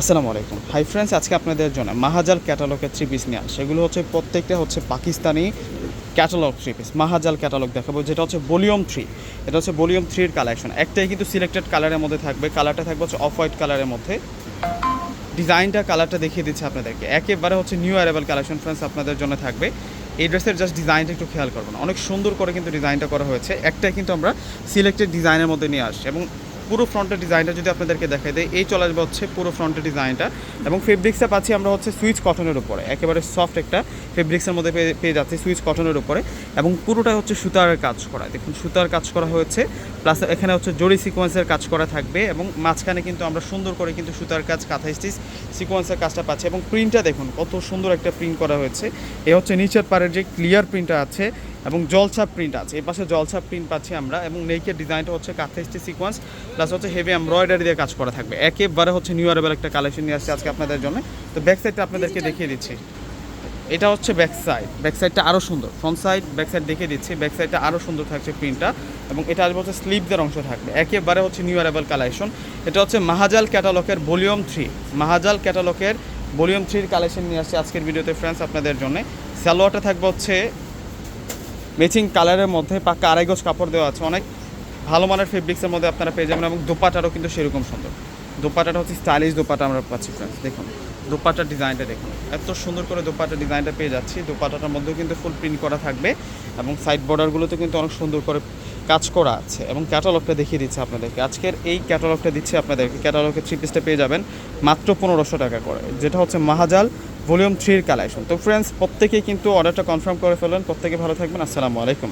আসসালামু আলাইকুম। Hi friends আজকে আপনাদের জন্য মাহাজাল ক্যাটালগের থ্রি পিস নিয়ে সেগুলো হচ্ছে প্রত্যেকটা হচ্ছে Pakistani catalogue three piece Mahajal catalogue দেখাবো, যেটা হচ্ছে ভলিউম থ্রি এটা হচ্ছে ভলিউম থ্রির কালেকশন একটাই কিন্তু সিলেক্টেড কালারের মধ্যে থাকবে। কালারটা থাকবে হচ্ছে অফ হোয়াইট কালারের মধ্যে। ডিজাইনটা কালারটা দেখিয়ে দিচ্ছে আপনাদেরকে। একেবারে হচ্ছে নিউ অ্যারাইভাল কালেকশন ফ্রেন্ডস আপনাদের জন্য থাকবে। এই ড্রেসের জাস্ট ডিজাইনটা একটু খেয়াল করবেন। অনেক সুন্দর করে কিন্তু ডিজাইনটা করা হয়েছে। একটাই কিন্তু আমরা সিলেক্টেড ডিজাইনের মধ্যে নিয়ে আসছি। এবং পুরো ফ্রন্টের ডিজাইনটা যদি আপনাদেরকে দেখাই দেয় এই চলে আসবে হচ্ছে পুরো ফ্রন্টের ডিজাইনটা। এবং ফেব্রিক্সটা পাচ্ছি আমরা হচ্ছে সুইচ কটনের উপরে। একেবারে সফট একটা ফেব্রিক্সের মধ্যে পেয়ে পেয়ে যাচ্ছি সুইচ কটনের উপরে। এবং পুরোটা হচ্ছে সুতার কাজ করা। দেখুন, সুতার কাজ করা হয়েছে। প্লাস এখানে হচ্ছে জরি সিকোয়েন্সের কাজ করা থাকবে এবং মাঝখানে কিন্তু আমরা সুন্দর করে কিন্তু সুতার কাজ, কাঁথা স্টিচ সিকোয়েন্সের কাজটা পাচ্ছি। এবং প্রিন্টটা দেখুন, কত সুন্দর একটা প্রিন্ট করা হয়েছে। এ হচ্ছে নিচের পাড়ের যে ক্লিয়ার প্রিন্টটা আছে এবং জলছাপ প্রিন্ট আছে। এই পাশে জলছাপ প্রিন্ট পাচ্ছি আমরা এবং নেকের ডিজাইনটা হচ্ছে কাথেস্টি সিকোয়েন্স প্লাস হচ্ছে হেভি এমব্রয়ডারি দিয়ে কাজ করা থাকবে। একেবারে হচ্ছে নিউ অ্যারেবল একটা কালেকশন নিয়ে আসছে আজকে আপনাদের জন্য। তো ব্যাক সাইডটা আপনাদেরকে দেখিয়ে দিচ্ছি। এটা হচ্ছে ব্যাক সাইড ব্যাক সাইডটা আরও সুন্দর। ফ্রন্ট সাইড ব্যাক সাইড দেখিয়ে দিচ্ছি। ব্যাক সাইডটা আরও সুন্দর থাকছে প্রিন্টটা এবং এটা আসবে হচ্ছে স্লিপদের অংশ থাকবে। একেবারে হচ্ছে নিউ অ্যারাইভাল কালেকশন এটা হচ্ছে মাহাজাল ক্যাটালগের ভলিউম থ্রি মাহাজাল ক্যাটালগের ভলিউম থ্রির কালেকশন নিয়ে আসছে আজকের ভিডিওতে ফ্রেন্ডস আপনাদের জন্য। স্যালোয়ারটা থাকবে হচ্ছে ম্যাচিং কালারের মধ্যে পাক্কা আড়াই গজ কাপড় দেওয়া আছে। অনেক ভালো মানের ফেব্রিক্সের মধ্যে আপনারা পেয়ে যাবেন এবং দোপাটারও কিন্তু সেরকম সুন্দর। দোপাটাটা হচ্ছে স্টাইলিশ দোপাটা আমরা পাচ্ছি ফ্রেন্ডস দেখুন। দোপাটার ডিজাইনটা দেখুন। এত সুন্দর করে দোপাটার ডিজাইনটা পেয়ে যাচ্ছি। দোপাটাটার মধ্যেও কিন্তু ফুল প্রিন্ট করা থাকবে এবং সাইড বর্ডারগুলোতে কিন্তু অনেক সুন্দর করে কাজ করা আছে এবং ক্যাটালগটা দেখিয়ে দিচ্ছে আপনাদেরকে। আজকের এই ক্যাটালগটা দিচ্ছে আপনাদেরকে। ক্যাটালগের থ্রি পিসটা পেয়ে যাবেন মাত্র পনেরোশো টাকা করে। যেটা হচ্ছে মাহাজাল ভলিউম থ্রির কালেকশন তো ফ্রেন্ডস প্রত্যেকেই কিন্তু অর্ডারটা কনফার্ম করে ফেলবেন প্রত্যেকে ভালো থাকবেন। আসসালামু আলাইকুম।